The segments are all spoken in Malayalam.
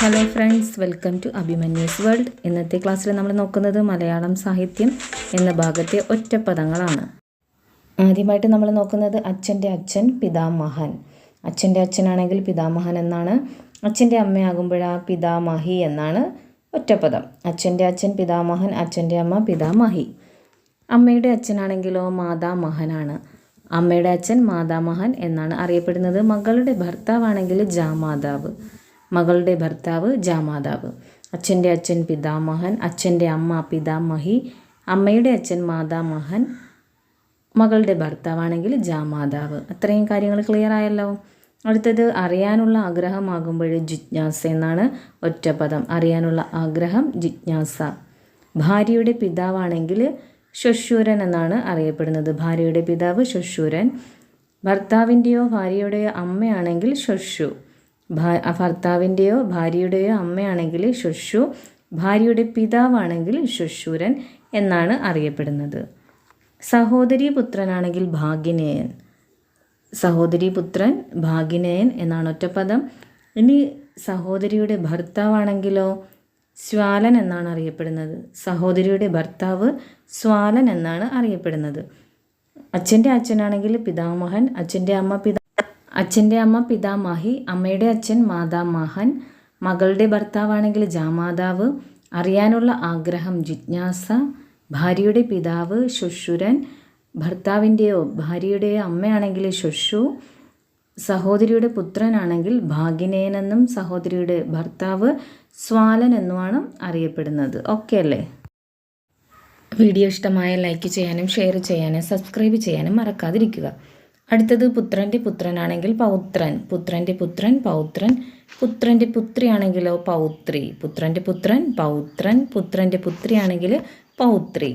Hello friends welcome to Abhimanyu's world ഇന്നത്തെ ക്ലാസ്സിൽ നമ്മൾ നോക്കുന്നത് മലയാളം സാഹിത്യം എന്ന ഭാഗത്തെ ഒറ്റപ്പദങ്ങളാണ് ആദ്യമായിട്ട് നമ്മൾ നോക്കുന്നത് അച്ഛന്റെ അച്ഛൻ പിതാമഹൻ. അച്ഛന്റെ അച്ഛനാണെങ്കിൽ പിതാമഹൻ എന്നാണ്. അച്ഛന്റെ അമ്മയാകുമ്പോഴാ പിതാമഹി എന്നാണ് ഒറ്റപ്പദം അച്ഛന്റെ അച്ഛൻ പിതാമഹൻ അച്ഛന്റെ അമ്മ പിതാമഹി. അമ്മയുടെ അച്ഛനാണെങ്കിലോ മാതാമഹനാണ്. അമ്മയുടെ അച്ഛൻ മാതാമഹൻ എന്നാണ് അറിയപ്പെടുന്നത്. മകളുടെ ഭർത്താവാണെങ്കിൽ ജാമാതാവ്. മകളുടെ ഭർത്താവ് ജാമാതാവ്. അച്ഛന്റെ അച്ഛൻ പിതാമഹൻ അച്ഛന്റെ അമ്മ പിതാമഹി അമ്മയുടെ അച്ഛൻ മാതാമഹൻ മകളുടെ ഭർത്താവാണെങ്കിൽ ജാമാതാവ്. അത്രയും കാര്യങ്ങൾ ക്ലിയർ ആയല്ലോ? അടുത്തത് അറിയാനുള്ള ആഗ്രഹമാകുമ്പോൾ ജിജ്ഞാസ എന്നാണ് ഒറ്റപ്പദം. അറിയാനുള്ള ആഗ്രഹം ജിജ്ഞാസ. ഭാര്യയുടെ പിതാവാണെങ്കിൽ ശുശൂരൻ എന്നാണ് അറിയപ്പെടുന്നത്. ഭാര്യയുടെ പിതാവ് ശുശൂരൻ ഭർത്താവിന്റെയോ ഭാര്യയുടെയോ അമ്മയാണെങ്കിൽ ശുശു ഭർത്താവിന്റെയോ ഭാര്യയുടെയോ അമ്മയാണെങ്കിൽ ശുശു ഭാര്യയുടെ പിതാവാണെങ്കിൽ ശുശൂരൻ എന്നാണ് അറിയപ്പെടുന്നത്. സഹോദരി പുത്രനാണെങ്കിൽ ഭാഗ്യനേയൻ. സഹോദരി പുത്രൻ ഭാഗ്യനേയൻ എന്നാണ് ഒറ്റപ്പദം. ഇനി സഹോദരിയുടെ ഭർത്താവാണെങ്കിലോ സ്വാലൻ എന്നാണ് അറിയപ്പെടുന്നത്. സഹോദരിയുടെ ഭർത്താവ് സ്വാലൻ എന്നാണ് അറിയപ്പെടുന്നത്. അച്ഛന്റെ അച്ഛനാണെങ്കിൽ പിതാമഹൻ അച്ഛന്റെ അമ്മ പിതാ അച്ഛന്റെ അമ്മ പിതാമാഹി അമ്മയുടെ അച്ഛൻ മാതാമാഹൻ മകളുടെ ഭർത്താവാണെങ്കിൽ ജാമാതാവ് അറിയാനുള്ള ആഗ്രഹം ജിജ്ഞാസ ഭാര്യയുടെ പിതാവ് ശുശുരൻ ഭർത്താവിന്റെയോ ഭാര്യയുടെയോ അമ്മയാണെങ്കിൽ ശുശു സഹോദരിയുടെ പുത്രനാണെങ്കിൽ ഭാഗിനേനെന്നും സഹോദരിയുടെ ഭർത്താവ് സ്വാലൻ എന്നുമാണ് അറിയപ്പെടുന്നത്. ഓക്കെ അല്ലേ? വീഡിയോ ഇഷ്ടമായ ലൈക്ക് ചെയ്യാനും ഷെയർ ചെയ്യാനും സബ്സ്ക്രൈബ് ചെയ്യാനും മറക്കാതിരിക്കുക. അടുത്തത് പുത്രന്റെ പുത്രനാണെങ്കിൽ പൗത്രൻ പുത്രന്റെ പുത്രൻ പൗത്രൻ പുത്രന്റെ പുത്രിയാണെങ്കിലോ പൗത്രി പുത്രന്റെ പുത്രൻ പൗത്രൻ പുത്രന്റെ പുത്രിയാണെങ്കിൽ പൗത്രി.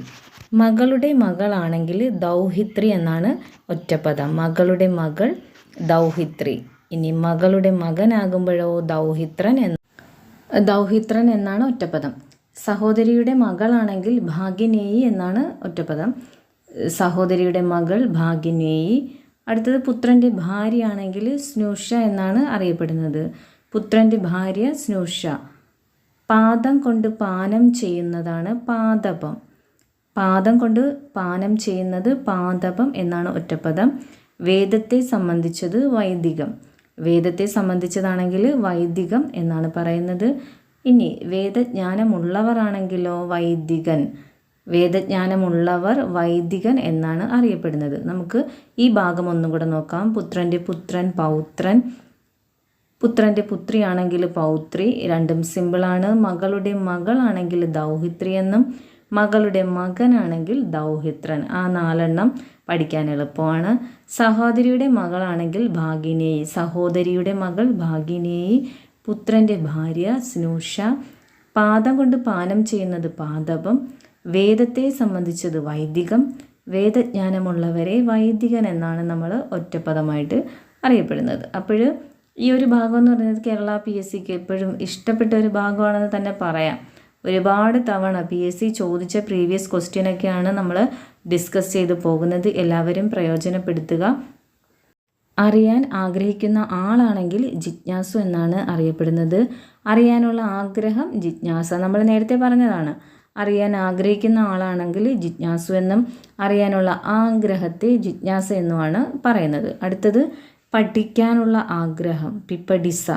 മകളുടെ മകളാണെങ്കിൽ ദൗഹിത്രി എന്നാണ് ഒറ്റപ്പദം. മകളുടെ മകൾ ദൗഹിത്രി. ഇനി മകളുടെ മകനാകുമ്പോഴോ ദൗഹിത്രൻ എന്ന് ദൗഹിത്രൻ എന്നാണ് ഒറ്റപ്പദം. സഹോദരിയുടെ മകളാണെങ്കിൽ ഭാഗ്യനേയി എന്നാണ് ഒറ്റപ്പദം. സഹോദരിയുടെ മകൾ ഭാഗ്യനേയി അടുത്തത് പുത്രന്റെ ഭാര്യയാണെങ്കിൽ സ്നൂഷ എന്നാണ് അറിയപ്പെടുന്നത്. പുത്രന്റെ ഭാര്യ സ്നൂഷ. പാദം കൊണ്ട് പാനം ചെയ്യുന്നതാണ് പാദപം. പാദം കൊണ്ട് പാനം ചെയ്യുന്നത് പാദപം എന്നാണ് ഒറ്റപ്പദം. വേദത്തെ സംബന്ധിച്ചത് വൈദികം. വേദത്തെ സംബന്ധിച്ചതാണെങ്കിൽ വൈദികം എന്നാണ് പറയുന്നത്. ഇനി വേദജ്ഞാനമുള്ളവരാണെങ്കിലോ വൈദികൻ? വേദജ്ഞാനമുള്ളവർ വൈദികൻ എന്നാണ് അറിയപ്പെടുന്നത്. നമുക്ക് ഈ ഭാഗം ഒന്നും കൂടെ നോക്കാം. പുത്രന്റെ പുത്രൻ പൗത്രൻ. പുത്രന്റെ പുത്രിയാണെങ്കിൽ പൗത്രി രണ്ടും സിമ്പിളാണ്. മകളുടെ മകളാണെങ്കിൽ ദൗഹിത്രി എന്നും മകളുടെ മകനാണെങ്കിൽ ദൗഹിത്രൻ. ആ നാലെണ്ണം പഠിക്കാൻ എളുപ്പമാണ്. സഹോദരിയുടെ മകളാണെങ്കിൽ ഭാഗിനേയി സഹോദരിയുടെ മകൾ ഭാഗിനേയി. പുത്രന്റെ ഭാര്യ സ്നൂഷ. പാദം കൊണ്ട് പാനം ചെയ്യുന്നത് പാദപം. വേദത്തെ സംബന്ധിച്ചത് വൈദികം വേദജ്ഞാനമുള്ളവരെ വൈദികൻ എന്നാണ് നമ്മൾ ഒറ്റപ്പദമായിട്ട് അറിയപ്പെടുന്നത്. അപ്പോൾ ഈ ഒരു ഭാഗം എന്ന് പറയുന്നത് കേരള പി എസ് സിക്ക് എപ്പോഴും ഇഷ്ടപ്പെട്ട ഒരു ഭാഗമാണെന്ന് തന്നെ പറയാം. ഒരുപാട് തവണ പി എസ് സി ചോദിച്ച പ്രീവിയസ് ക്വസ്റ്റ്യനൊക്കെയാണ് നമ്മൾ ഡിസ്കസ് ചെയ്ത് പോകുന്നത്. എല്ലാവരും പ്രയോജനപ്പെടുത്തുക. അറിയാൻ ആഗ്രഹിക്കുന്ന ആളാണെങ്കിൽ ജിജ്ഞാസു എന്നാണ് അറിയപ്പെടുന്നത്. അറിയാനുള്ള ആഗ്രഹം ജിജ്ഞാസ. നമ്മൾ നേരത്തെ പറഞ്ഞതാണ്. അറിയാൻ ആഗ്രഹിക്കുന്ന ആളാണെങ്കിൽ ജിജ്ഞാസു എന്നും അറിയാനുള്ള ആഗ്രഹത്തെ ജിജ്ഞാസ എന്നുമാണ് പറയുന്നത്. അടുത്തത് പഠിക്കാനുള്ള ആഗ്രഹം പിപ്പഡിസ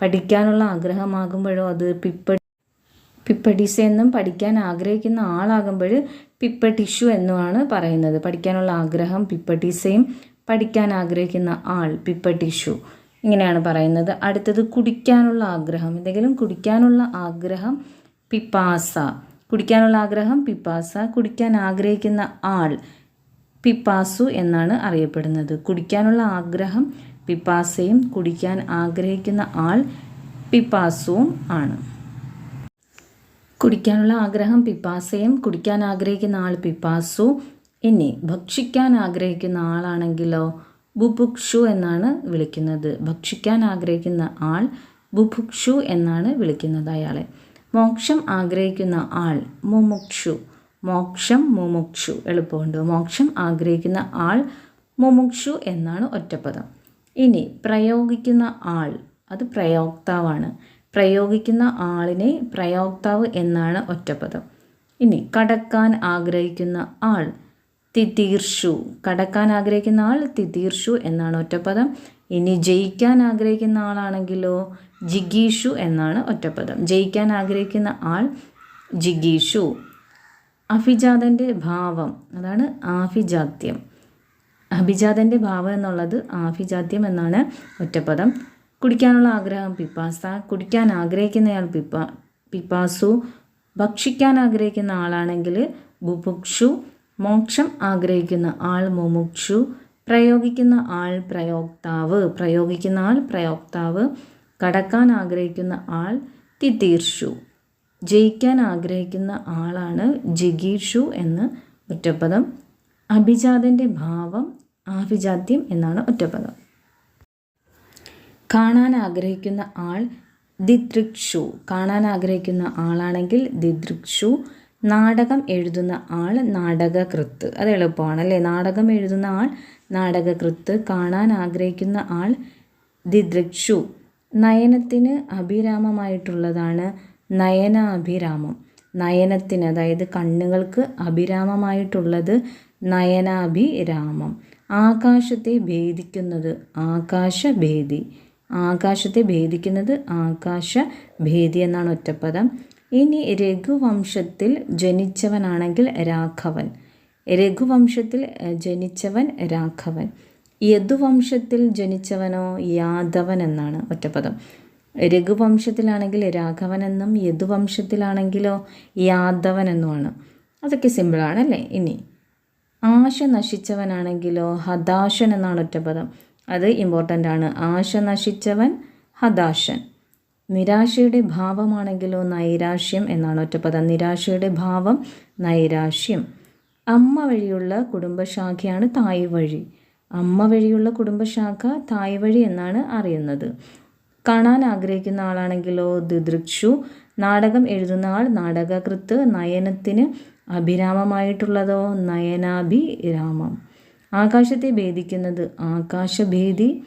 പഠിക്കാനുള്ള ആഗ്രഹമാകുമ്പോഴോ അത് പിപ്പ പിപ്പഡിസ എന്നും പഠിക്കാൻ ആഗ്രഹിക്കുന്ന ആളാകുമ്പോൾ പിപ്പടിഷു എന്നുമാണ് പറയുന്നത്. പഠിക്കാനുള്ള ആഗ്രഹം പിപ്പടിസയും പഠിക്കാൻ ആഗ്രഹിക്കുന്ന ആൾ പിപ്പടിഷു. ഇങ്ങനെയാണ് പറയുന്നത്. അടുത്തത് കുടിക്കാനുള്ള ആഗ്രഹം. എന്തെങ്കിലും കുടിക്കാനുള്ള ആഗ്രഹം പിപ്പാസ. കുടിക്കാനുള്ള ആഗ്രഹം പിപ്പാസ കുടിക്കാൻ ആഗ്രഹിക്കുന്ന ആൾ പിപ്പാസു എന്നാണ് അറിയപ്പെടുന്നത്. കുടിക്കാനുള്ള ആഗ്രഹം പിപ്പാസയും കുടിക്കാൻ ആഗ്രഹിക്കുന്ന ആൾ പിപ്പാസുവും ആണ്. കുടിക്കാനുള്ള ആഗ്രഹം പിപ്പാസയും കുടിക്കാൻ ആഗ്രഹിക്കുന്ന ആൾ പിപ്പാസു. ഇനി ഭക്ഷിക്കാൻ ആഗ്രഹിക്കുന്ന ആളാണെങ്കിലോ ബുഭുക്ഷു എന്നാണ് വിളിക്കുന്നത്. ഭക്ഷിക്കാൻ ആഗ്രഹിക്കുന്ന ആൾ ബുഭുക്ഷു എന്നാണ് വിളിക്കുന്നത് അയാളെ. മോക്ഷം ആഗ്രഹിക്കുന്ന ആൾ മുമുക്ഷു. മോക്ഷം മുമുക്ഷു. എളുപ്പമുണ്ട്. മോക്ഷം ആഗ്രഹിക്കുന്ന ആൾ മുമുക്ഷു എന്നാണ് ഒറ്റപ്പദം. ഇനി പ്രയോഗിക്കുന്ന ആൾ അത് പ്രയോക്താവാണ്. പ്രയോഗിക്കുന്ന ആളിനെ പ്രയോക്താവ് എന്നാണ് ഒറ്റപ്പദം. ഇനി കടക്കാൻ ആഗ്രഹിക്കുന്ന ആൾ തിതീർഷു. കടക്കാൻ ആഗ്രഹിക്കുന്ന ആൾ തിതീർഷു എന്നാണ് ഒറ്റപ്പദം. ഇനി ജയിക്കാൻ ആഗ്രഹിക്കുന്ന ആളാണെങ്കിലോ ജിഗീഷു എന്നാണ് ഒറ്റപ്പദം. ജയിക്കാൻ ആഗ്രഹിക്കുന്ന ആൾ ജിഗീഷു. അഭിജാതന്റെ ഭാവം. അതാണ് ആഭിജാത്യം. അഭിജാതന്റെ ഭാവം എന്നുള്ളത് ആഭിജാത്യം എന്നാണ് ഒറ്റപ്പദം. കുടിക്കാനുള്ള ആഗ്രഹം പിപ്പാസ. കുടിക്കാൻ ആഗ്രഹിക്കുന്നയാൾ പിപ്പ പിപ്പാസു. ഭക്ഷിക്കാൻ ആഗ്രഹിക്കുന്ന ആളാണെങ്കിൽ ബുഭുക്ഷു. മോക്ഷം ആഗ്രഹിക്കുന്ന ആൾ മുമുക്ഷു. പ്രയോഗിക്കുന്ന ആൾ പ്രയോക്താവ്. പ്രയോഗിക്കുന്ന ആൾ പ്രയോക്താവ്. കടക്കാൻ ആഗ്രഹിക്കുന്ന ആൾ തിതീർഷു. ജയിക്കാൻ ആഗ്രഹിക്കുന്ന ആളാണ് ജിഗീഷു എന്ന് ഒറ്റപ്പദം. അഭിജാതന്റെ ഭാവം ആഭിജാത്യം എന്നാണ് ഒറ്റപ്പദം. കാണാൻ ആഗ്രഹിക്കുന്ന ആൾ ദിദൃക്ഷു. കാണാൻ ആഗ്രഹിക്കുന്ന ആളാണെങ്കിൽ ദിദൃക്ഷു. നാടകം എഴുതുന്ന ആൾ നാടകകൃത്ത്. അത് എളുപ്പമാണ് അല്ലേ? നാടകം എഴുതുന്ന ആൾ നാടകകൃത്ത് കാണാൻ ആഗ്രഹിക്കുന്ന ആൾ ദിദൃക്ഷു നയനത്തിന് അഭിരാമമായിട്ടുള്ളതാണ് നയനാഭിരാമം. നയനത്തിന് അതായത് കണ്ണുകൾക്ക് അഭിരാമമായിട്ടുള്ളത് നയനാഭിരാമം. ആകാശത്തെ ഭേദിക്കുന്നത് ആകാശഭേദി. ആകാശത്തെ ഭേദിക്കുന്നത് ആകാശഭേദി എന്നാണ് ഒറ്റപ്പദം. ഇനി രഘുവംശത്തിൽ ജനിച്ചവനാണെങ്കിൽ രാഘവൻ. രഘുവംശത്തിൽ ജനിച്ചവൻ രാഘവൻ. യദുവംശത്തിൽ ജനിച്ചവനോ യാദവൻ എന്നാണ് ഒറ്റപ്പദം. രഘുവംശത്തിലാണെങ്കിൽ രാഘവൻ എന്നും യദുവംശത്തിലാണെങ്കിലോ യാദവൻ എന്നുമാണ് അതൊക്കെ സിമ്പിളാണ് അല്ലേ ഇനി ആശ നശിച്ചവനാണെങ്കിലോ ഹതാശൻ എന്നാണ് ഒറ്റപദം അത് ഇമ്പോർട്ടന്റ് ആണ്. ആശ നശിച്ചവൻ ഹതാശൻ. നിരാശയുടെ ഭാവമാണെങ്കിലോ നൈരാശ്യം എന്നാണ് ഒറ്റപദം നിരാശയുടെ ഭാവം നൈരാശ്യം. അമ്മ വഴിയുള്ള കുടുംബശാഖയാണ് തായ് വഴി. അമ്മ വഴിയുള്ള കുടുംബശാഖ തായ് വഴി എന്നാണ് അറിയുന്നത്. കാണാൻ ആഗ്രഹിക്കുന്ന ആളാണെങ്കിലോ ദിദൃക്ഷു. നാടകം എഴുതുന്ന ആൾ നാടകകൃത്ത് നയനത്തിന് അഭിരാമമായിട്ടുള്ളതോ നയനാഭിരാമം. ആകാശത്തെ ഭേദിക്കുന്നത് ആകാശഭേദി.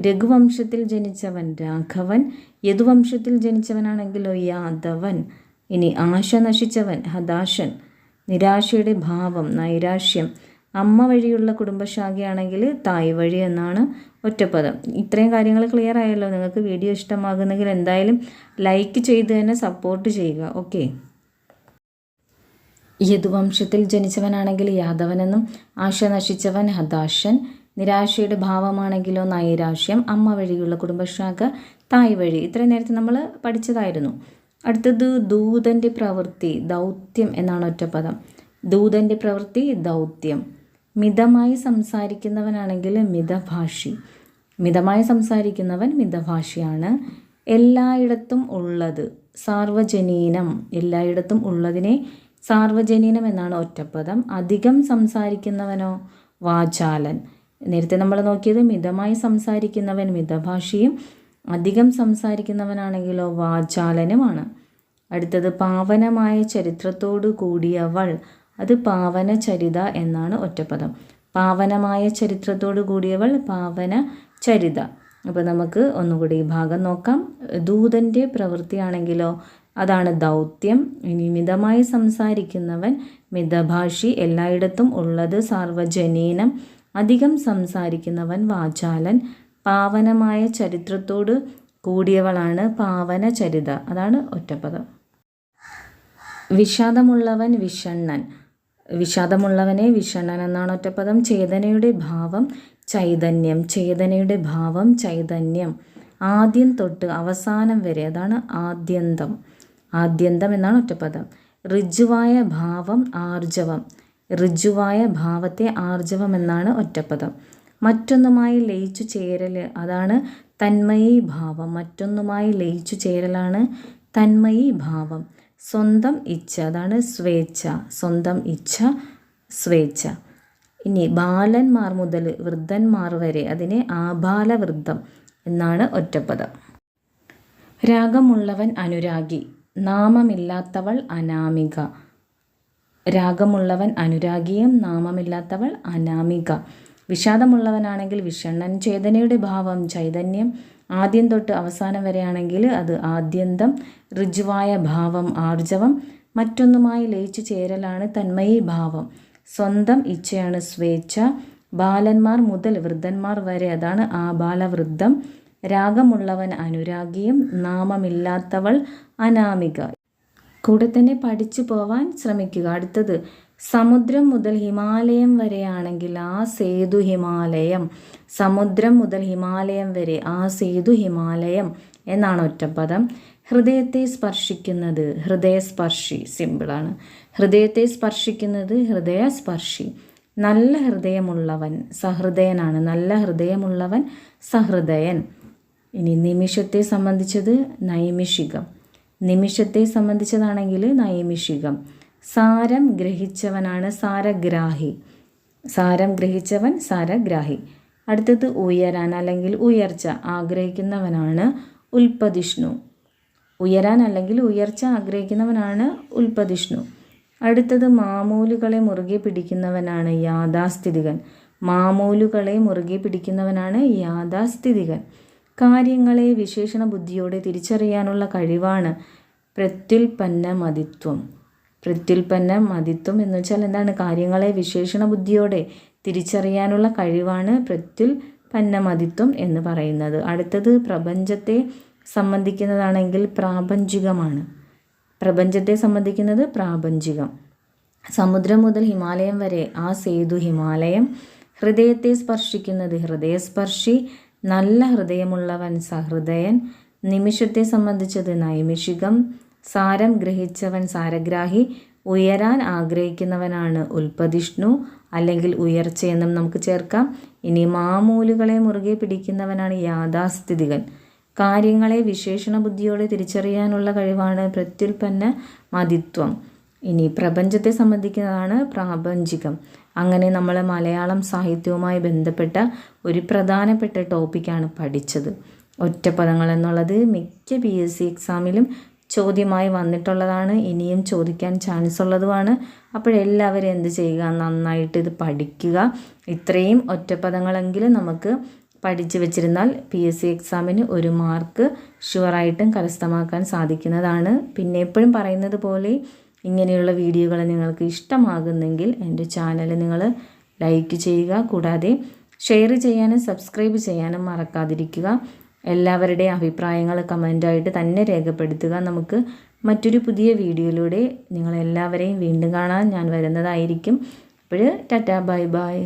രഘുവംശത്തിൽ ജനിച്ചവൻ രാഘവൻ. യദുവംശത്തിൽ ജനിച്ചവനാണെങ്കിലോ യാദവൻ. ഇനി ആശ നശിച്ചവൻ ഹതാശൻ. നിരാശയുടെ ഭാവം നൈരാശ്യം. അമ്മ വഴിയുള്ള കുടുംബശാഖയാണെങ്കിൽ തായ് വഴി എന്നാണ് ഒറ്റപ്പദം. ഇത്രയും കാര്യങ്ങൾ ക്ലിയർ ആയല്ലോ. നിങ്ങൾക്ക് വീഡിയോ ഇഷ്ടമാകുന്നെങ്കിൽ എന്തായാലും ലൈക്ക് ചെയ്ത് തന്നെ സപ്പോർട്ട് ചെയ്യുക. ഓക്കെ യദുവംശത്തിൽ ജനിച്ചവനാണെങ്കിൽ യാദവനെന്നും ആശ നശിച്ചവൻ ഹതാശൻ. നിരാശയുടെ ഭാവമാണെങ്കിലോ നൈരാശ്യം. അമ്മ വഴിയുള്ള കുടുംബശാഖ തായ് വഴി. ഇത്രയും നേരത്തെ നമ്മൾ പഠിച്ചതായിരുന്നു. അടുത്തത് ദൂതന്റെ പ്രവൃത്തി ദൗത്യം എന്നാണ് ഒറ്റപ്പദം. ദൂതന്റെ പ്രവൃത്തി ദൗത്യം. മിതമായി സംസാരിക്കുന്നവനാണെങ്കിൽ മിതഭാഷി. മിതമായി സംസാരിക്കുന്നവൻ മിതഭാഷിയാണ്. എല്ലായിടത്തും ഉള്ളത് സാർവജനീനം. എല്ലായിടത്തും ഉള്ളതിനെ സാർവജനീനം എന്നാണ് ഒറ്റപ്പദം. അധികം സംസാരിക്കുന്നവനോ വാചാലൻ. നേരത്തെ നമ്മൾ നോക്കിയത് മിതമായി സംസാരിക്കുന്നവൻ മിതഭാഷിയും അധികം സംസാരിക്കുന്നവനാണെങ്കിലോ വാചാലനുമാണ്. അടുത്തത് പാവനമായ ചരിത്രത്തോടു കൂടിയവൾ. അത് പാവന ചരിത എന്നാണ് ഒറ്റപ്പദം. പാവനമായ ചരിത്രത്തോടു കൂടിയവൾ പാവന ചരിത അപ്പോൾ നമുക്ക് ഒന്നുകൂടി ഈ ഭാഗം നോക്കാം. ദൂതന്റെ പ്രവൃത്തിയാണെങ്കിലോ അതാണ് ദൗത്യം. ഇനി മിതമായി സംസാരിക്കുന്നവൻ മിതഭാഷി എല്ലായിടത്തും ഉള്ളത് സാർവജനീനം. അധികം സംസാരിക്കുന്നവൻ വാചാലൻ. പാവനമായ ചരിത്രത്തോട് കൂടിയവളാണ് പാവന ചരിത അതാണ് ഒറ്റപ്പദം. വിഷാദമുള്ളവൻ വിഷണ്ണൻ. വിഷാദമുള്ളവനെ വിഷണ്ണൻ എന്നാണ് ഒറ്റപ്പദം. ചേതനയുടെ ഭാവം ചൈതന്യം. ചേതനയുടെ ഭാവം ചൈതന്യം. ആദ്യം തൊട്ട് അവസാനം വരെ. അതാണ് ആദ്യന്തം. ആദ്യന്തം എന്നാണ് ഒറ്റപ്പദം. ഋജുവായ ഭാവം ആർജവം. ഋജുവായ ഭാവത്തെ ആർജവം എന്നാണ് ഒറ്റപ്പദം. മറ്റൊന്നുമായി ലയിച്ചു ചേരൽ അതാണ് തന്മയി ഭാവം. മറ്റൊന്നുമായി ലയിച്ചു ചേരലാണ് തന്മയി ഭാവം. സ്വന്തം ഇച്ഛ അതാണ് സ്വേച്ഛ. സ്വന്തം ഇച്ഛ സ്വേച്ഛ. ഇനി ബാലന്മാർ മുതൽ വൃദ്ധന്മാർ വരെ അതിനെ ആബാലവൃദ്ധം എന്നാണ് ഒറ്റപ്പദം. രാഗമുള്ളവൻ അനുരാഗി. നാമമില്ലാത്തവൾ അനാമിക. രാഗമുള്ളവൻ അനുരാഗിയും നാമമില്ലാത്തവൾ അനാമിക. വിഷാദമുള്ളവനാണെങ്കിൽ വിഷണ്ണൻ ചേതനയുടെ ഭാവം ചൈതന്യം. ആദ്യം തൊട്ട് അവസാനം വരെയാണെങ്കിൽ അത് ആദ്യന്തം ഋജുവായ ഭാവം ആർജവം. മറ്റൊന്നുമായി ലയിച്ചു ചേരലാണ് തന്മയി ഭാവം. സ്വന്തം ഇച്ഛയാണ് സ്വേച്ഛ. ബാലന്മാർ മുതൽ വൃദ്ധന്മാർ വരെ അതാണ് ആ ബാലവൃദ്ധം. രാഗമുള്ളവൻ അനുരാഗിയും നാമമില്ലാത്തവൾ അനാമിക. കൂടെ തന്നെ പഠിച്ചു പോവാൻ ശ്രമിക്കുക. അടുത്തത് സമുദ്രം മുതൽ ഹിമാലയം വരെയാണെങ്കിൽ ആ സേതു ഹിമാലയം. സമുദ്രം മുതൽ ഹിമാലയം വരെ ആ സേതു ഹിമാലയം എന്നാണ് ഒറ്റപ്പദം. ഹൃദയത്തെ സ്പർശിക്കുന്നത് ഹൃദയസ്പർശി സിമ്പിളാണ് ഹൃദയത്തെ സ്പർശിക്കുന്നത് ഹൃദയസ്പർശി. നല്ല ഹൃദയമുള്ളവൻ സഹൃദയനാണ്. നല്ല ഹൃദയമുള്ളവൻ സഹൃദയൻ. ഇനി നിമിഷത്തെ സംബന്ധിച്ചത് നൈമിഷികം. നിമിഷത്തെ സംബന്ധിച്ചതാണെങ്കിൽ നൈമിഷികം. സാരം ഗ്രഹിച്ചവനാണ് സാരഗ്രാഹി. സാരം ഗ്രഹിച്ചവൻ സാരഗ്രാഹി. അടുത്തത് ഉയരാൻ അല്ലെങ്കിൽ ഉയർച്ച. ആഗ്രഹിക്കുന്നവനാണ് ഉൽപ്പതിഷ്ണു. ഉയരാൻ അല്ലെങ്കിൽ ഉയർച്ച ആഗ്രഹിക്കുന്നവനാണ് ഉൽപ്പതിഷ്ണു. അടുത്തത് മാമൂലുകളെ മുറുകെ പിടിക്കുന്നവനാണ് യാഥാസ്ഥിതികൻ. മാമൂലുകളെ മുറുകെ പിടിക്കുന്നവനാണ് യാഥാസ്ഥിതികൻ. കാര്യങ്ങളെ വിശേഷണ ബുദ്ധിയോടെ തിരിച്ചറിയാനുള്ള കഴിവാണ് പ്രത്യുൽപ്പന്ന മതിത്വം പ്രത്യുൽപ്പന്ന മതിത്വം എന്ന് വെച്ചാൽ എന്താണ്? കാര്യങ്ങളെ വിശേഷണ ബുദ്ധിയോടെ തിരിച്ചറിയാനുള്ള കഴിവാണ് പ്രത്യുൽപ്പന്ന മതിത്വം എന്ന് പറയുന്നത്. അടുത്തത് പ്രപഞ്ചത്തെ സംബന്ധിക്കുന്നതാണെങ്കിൽ പ്രാപഞ്ചികമാണ്. പ്രപഞ്ചത്തെ സംബന്ധിക്കുന്നത് പ്രാപഞ്ചികം. സമുദ്രം മുതൽ ഹിമാലയം വരെ ആ സേതു ഹിമാലയം ഹൃദയത്തെ സ്പർശിക്കുന്നത് ഹൃദയസ്പർശി നല്ല ഹൃദയമുള്ളവൻ സഹൃദയൻ നിമിഷത്തെ സംബന്ധിച്ചത് നൈമിഷികം സാരം ഗ്രഹിച്ചവൻ സാരഗ്രാഹി. ഉയരാൻ ആഗ്രഹിക്കുന്നവനാണ് ഉൽപ്പതിഷ്ണു അല്ലെങ്കിൽ ഉയർച്ചയെന്നും നമുക്ക് ചേർക്കാം. ഇനി മാമൂലുകളെ മുറുകെ പിടിക്കുന്നവനാണ് യാഥാസ്ഥിതികൻ. കാര്യങ്ങളെ വിശേഷണ ബുദ്ധിയോടെ തിരിച്ചറിയാനുള്ള കഴിവാണ് പ്രത്യുൽപ്പന്ന മതിത്വം. ഇനി പ്രപഞ്ചത്തെ സംബന്ധിക്കുന്നതാണ് പ്രാപഞ്ചികം. അങ്ങനെ നമ്മൾ മലയാളം സാഹിത്യവുമായി ബന്ധപ്പെട്ട ഒരു പ്രധാനപ്പെട്ട ടോപ്പിക്കാണ് പഠിച്ചത്. ഒറ്റപ്പദങ്ങൾ എന്നുള്ളത് മിക്ക പി എസ് സി എക്സാമിലും ചോദ്യമായി വന്നിട്ടുള്ളതാണ്. ഇനിയും ചോദിക്കാൻ ചാൻസ് ഉള്ളതുമാണ്. അപ്പോഴെല്ലാവരും എന്ത് ചെയ്യുക? നന്നായിട്ട് ഇത് പഠിക്കുക. ഇത്രയും ഒറ്റപ്പദങ്ങളെങ്കിലും നമുക്ക് പഠിച്ചു വെച്ചിരുന്നാൽ പി എസ് സി എക്സാമിന് ഒരു മാർക്ക് ഷുവറായിട്ടും കരസ്ഥമാക്കാൻ സാധിക്കുന്നതാണ്. പിന്നെ എപ്പോഴും പറയുന്നത് പോലെ ഇങ്ങനെയുള്ള വീഡിയോകൾ നിങ്ങൾക്ക് ഇഷ്ടമാകുന്നെങ്കിൽ എന്റെ ചാനൽ നിങ്ങൾ ലൈക്ക് ചെയ്യുക. കൂടാതെ ഷെയർ ചെയ്യാനും സബ്സ്ക്രൈബ് ചെയ്യാനും മറക്കാതിരിക്കുക. എല്ലാവരുടെയും അഭിപ്രായങ്ങൾ കമന്റായിട്ട് തന്നെ രേഖപ്പെടുത്തുക. നമുക്ക് മറ്റൊരു പുതിയ വീഡിയോയിലൂടെ നിങ്ങളെല്ലാവരെയും വീണ്ടും കാണാൻ ഞാൻ വരുന്നതായിരിക്കും. അപ്പോൾ ടാറ്റാ ബൈ ബൈ.